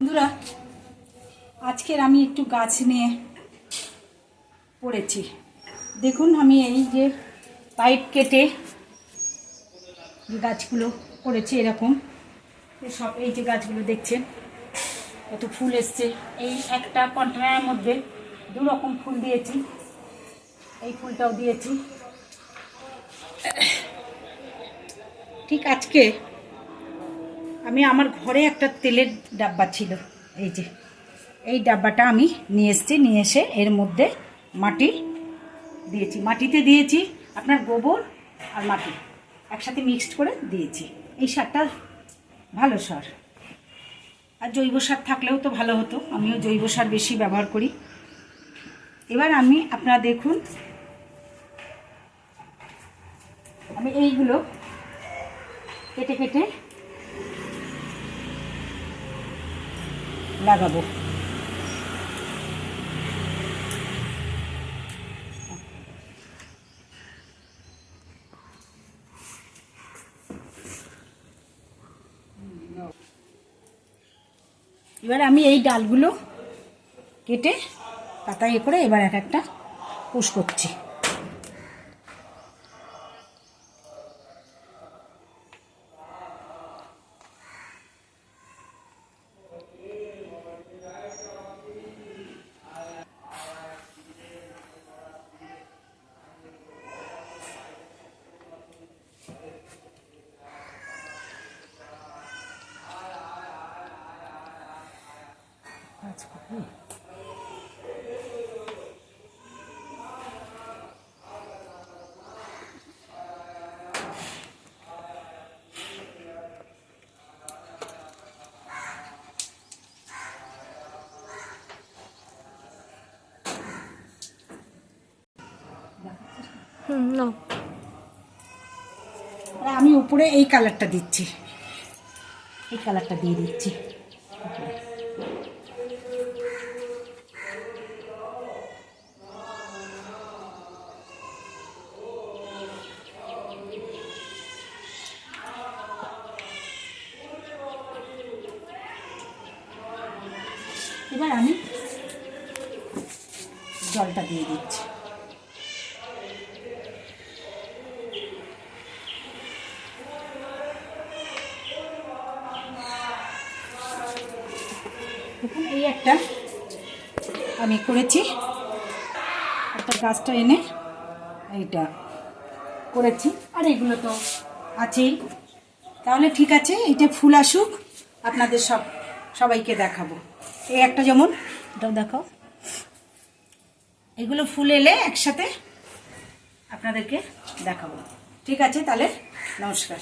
বন্ধুরা, আজকের আমি একটু গাছ নিয়ে পড়েছি। দেখুন আমি এই যে পাইপ কেটে যে গাছগুলো করেছি এরকম সব এই যে গাছগুলো দেখছেন, কত ফুল এসছে। এই একটা কন্টেনারের মধ্যে দু রকম ফুল দিয়েছি, এই ফুলটাও দিয়েছি। ঠিক আজকে আমি আমার ঘরে একটা তেলের ডাব্বা ছিল। এই যে, এই ডাব্বাটা আমি নিয়ে এসেছি, নিয়ে এসে এর মধ্যে মাটি দিয়েছি। মাটিতে দিয়েছি আপনার গোবর আর মাটি। একসাথে মিক্সড করে দিয়েছি। এই সারটা ভালো সার। আর জৈব সার থাকলেও তো ভালো হতো। আমিও জৈব সার বেশি ব্যবহার করি। এবার আমি আপনারা দেখুন, আমি এইগুলো কেটে কেটে লাগাবো। এবার আমি এই ডালগুলো কেটে পাতা ইয়ে করে এবার এক একটা পুষ করছি। হুম নাও। আমি উপরে এই কালারটা দিচ্ছি। এই কালারটা দিয়ে দিচ্ছি। এবার আমি জলটা দিয়ে দিচ্ছি। দেখুন এই একটা আমি করেছি। একটা গাছটা এনে এইটা করেছি। আর এগুলো তো আছেই। তাহলে ঠিক আছে এটা ফুল আসুক, আপনাদের সব সবাইকে দেখাবো। এই একটা যেমন, এটাও দেখাও। এগুলো ফুল এলে একসাথে আপনাদেরকে দেখাবো। ঠিক আছে, তাহলে নমস্কার।